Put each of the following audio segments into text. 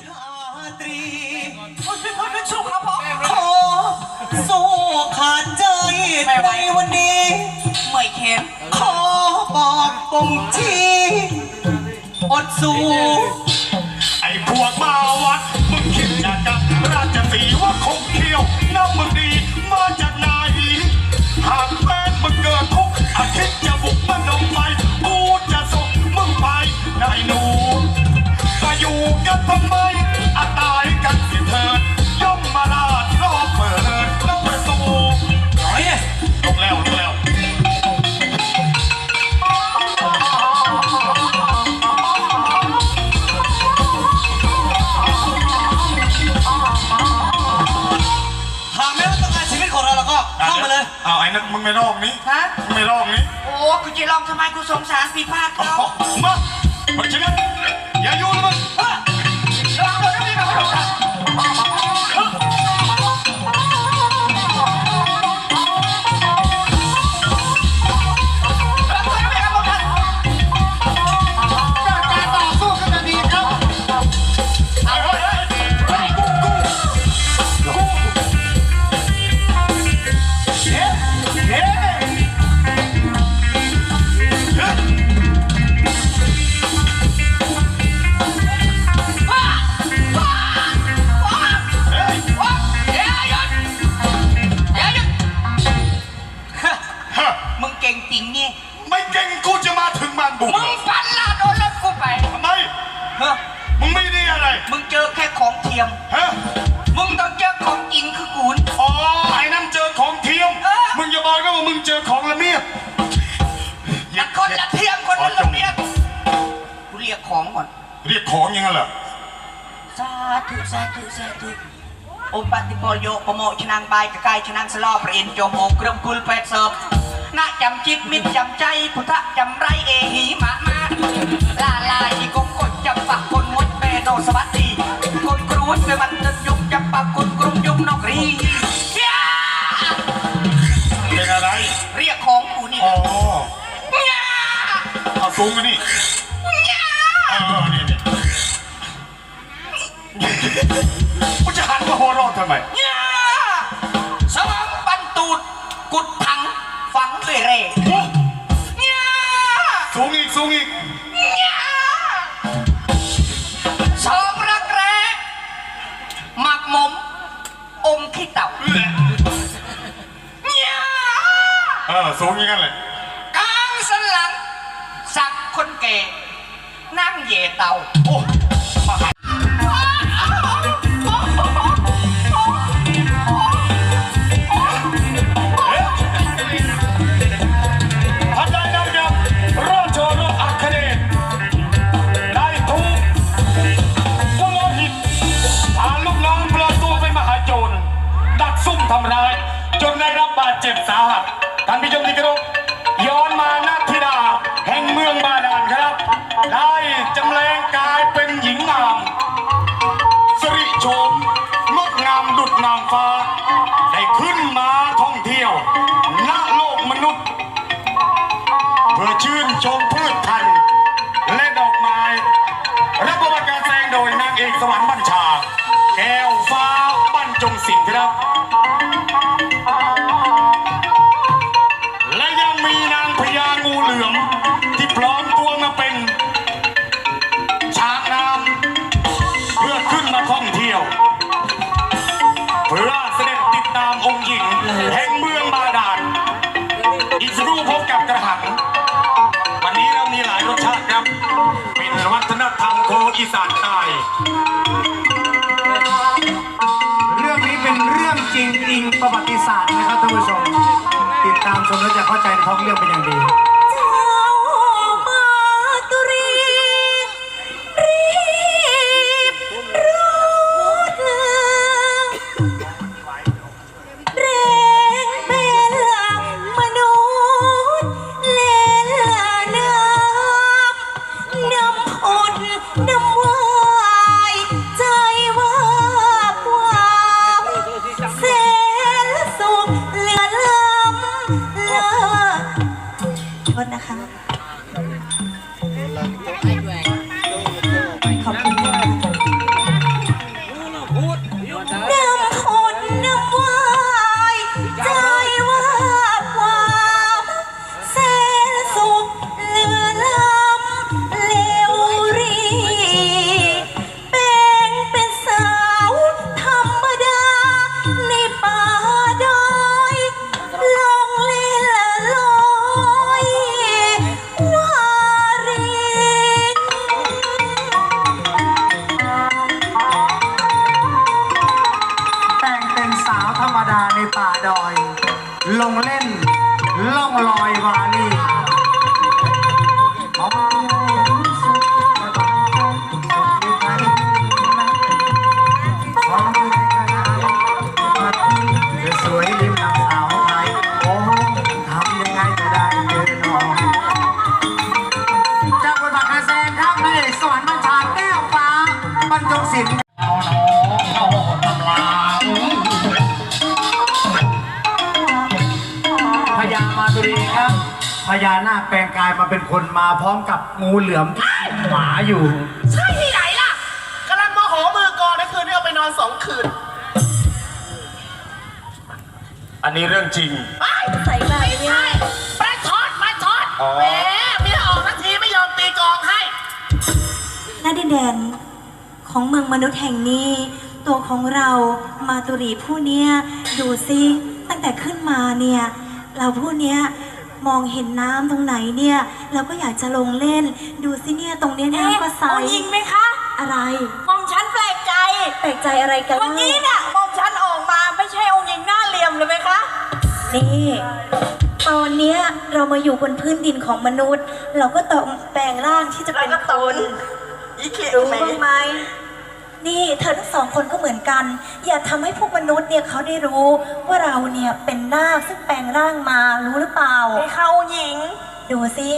ชาตรีขอขอสู้ขาดใจในวันนี้ ไม่เข็มขอบอกปงชีอดสู้ นั่นมึงไม่รอบนี้ฮะ มึงไม่รอบนี้โอ้กูจะลองทำไมกูสงสารปีพาดเขามาเพราะฉะนั้นอย่าอยู่นะมึง ฮ้อมึงไม่ดีอะไร มึงเจอแค่ของเทียม ฮะ มึงต้องเจอของจริงคือกูน อ๋อ ไอ้นั่นเจอของเทียม เออ มึงอย่าบอกนะว่ามึงเจอของละเมียดแต่คนละเทียมคนละระเบียบกูเรียกของก่อน เรียกของยังไงล่ะสาธุสาธุสาธุโอปฏิปโยปโมชนังบายกกายชนังสลอประเอ็นโจมโอเครื่องกุลแปดเสิร์ฟน่าจำจิตมิตรจำใจ พุทธจำไรเอหิมามาลาล ดไปวันเดินยุกจำปากคนกรุงยุกนกรีย่าเป็นอะไร เรียกของกูนี่อ๋อย่าเอาสูงกันนี่ย่าเออนี่นี่กูจะหันมาหัวเรอดทำไมย่ สูงอย่างนั้นเลยกลางสันหลัง สักคนแก่ นั่งเหย่เต่าโอ้มาหาทันใดนั้นครับราชโอรสอัคเดชได้ถูกวโลหิตพาลูกน้องปลอมตัวเป็นมหาโจรดักซุ่มทำร้าย จนได้รับบาดเจ็บสาหัส ท่านผู้ชมที่เคารพย้อนมานาธิดาแห่งเมืองบาดาลครับ ได้จำแรงกายเป็นหญิงงามสิริโฉมงดงามดุจนางฟ้า ได้ขึ้นมาท่องเที่ยวณโลกมนุษย์ เพื่อชื่นชมพืชพันธุ์และดอกไม้ รับประวัติการแสดงโดยนางเอกสวรรค์บัญชา แก้วฟ้าบรรจงศิลป์ครับ ปลอมตัวมาเป็นช้างน้ำเพื่อขึ้นมาท่องเที่ยวเพื่อเสด็จติดตามองค์หญิงแห่งเมืองบาดาลอีกสักครู่พบกับกระหังวันนี้เรามีหลายรสชาติครับ เป็นวัฒนธรรมของอีสานใต้เรื่องนี้เป็นเรื่องจริงอิงประวัติศาสตร์นะครับท่านผู้ชม ติดตามชมแล้วจะเข้าใจในท้องเรื่องเป็นอย่างดี ลงเล่น พญานาคแปลงกายมาเป็นคนมาพร้อมกับงูเหลือมที่หมาอยู่ ใช่ที่ไหนล่ะกำลังโมโหมือก่อนนะคืนนี้เอาไปนอนสองคืนอันนี้เรื่องจริงไอ้ใส่แบบไม่เนี้ยใช่ปลาช็อตปลาช็อตอ๋อ แหมเมียออกนาทีไม่ยอมตีกลองให้หน้าดินแดนของเมืองมนุษย์แห่งนี้ ตัวของเรามาตุรีผู้เนี้ยดูสิตั้งแต่ขึ้นมาเนี่ย เราผู้เนี้ย มองเห็นน้ำตรงไหนเนี่ย เราก็อยากจะลงเล่น ดูสิเนี่ยตรงเนี้ยน้ำก็ใส เอายิงไหมคะ อะไร มองฉันแปลกใจ แปลกใจอะไรกันเมื่อกี้เนี่ยมองฉันออกมาไม่ใช่องค์หญิงหน้าเหลี่ยมเลยไหมคะ นี่ตอนเนี้ยเรามาอยู่บนพื้นดินของมนุษย์ เราก็ต้องแปลงร่างที่จะเป็นคนอีเขียรู้ไหมบ้างไหม นี่เธอทั้งสองคนก็เหมือนกัน อย่าทำให้พวกมนุษย์เนี่ยเขาได้รู้ว่าเราเนี่ยเป็นนาคซึ่งแปลงร่างมารู้หรือเปล่าไม่เข้าหญิง ดูสิ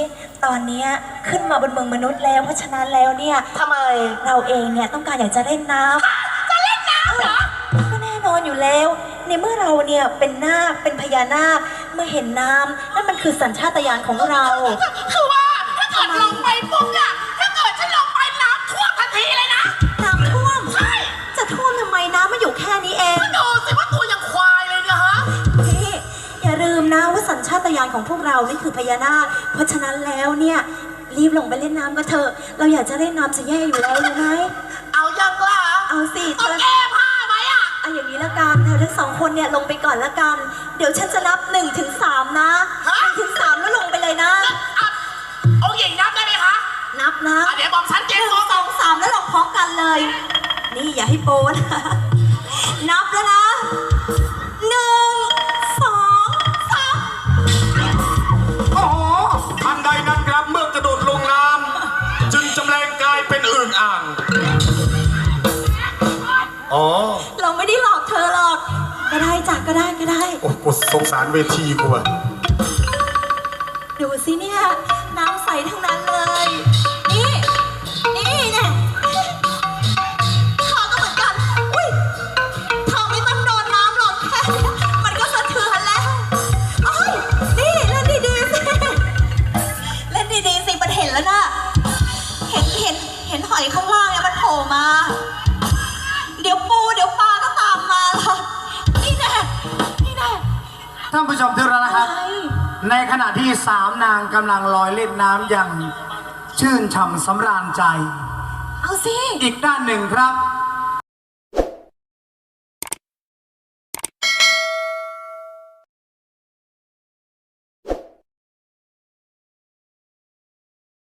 ตอนเนี้ยขึ้นมาบนเมืองมนุษย์แล้วเพราะฉะนั้นแล้วเนี่ยทำไมเราเองเนี่ยต้องการอยากจะเล่นน้ำจะเล่นน้ำเหรอก็แน่นอนอยู่แล้ว ในเมื่อเราเนี่ยเป็นนาคเป็นพญานาคเมื่อเห็นน้ำนั่นมันคือสัญชาตญาณของเราคือว่า ของพวกเรานี่คือพญานาค เพราะฉะนั้นแล้วเนี่ยรีบลงไปเล่นน้ำกันเถอะ เราอยากจะเล่นน้ำจะแย่อยู่แล้วรู้ไหมเอายังล่ะเอาสิเธต้องอ แก้ผ้าไหมอะเอาอย่างนี้ละกันเธอทั้งสองคนเนี่ยลงไปก่อนละกัน เดี๋ยวฉันจะนับหนึ่งถึงสามนะฮะหนึ่งถึงสามแล้วลงไปเลยนะ อะองค์หญิงนับได้ไหมคะนับนะอะเดี๋ยวบอกฉันหเจ็ดนึ่งตัวสองสามแล้วลงพร้อมกันเลย นี่อย่าให้โป๊นะ นับแล้วนะ อ๋อเราไม่ได้หลอกเธอหรอก ก็ได้จ้ะก็ได้ก็ได้ โอ้กูสงสารเวทีกูอะดูสิเนี่ย น้ำใสทั้งนั้น ในขณะที่สามนางกำลังลอยเล่นน้ำอย่างชื่นช่ำสำราญใจ เอาสิ อีกด้านหนึ่งครับ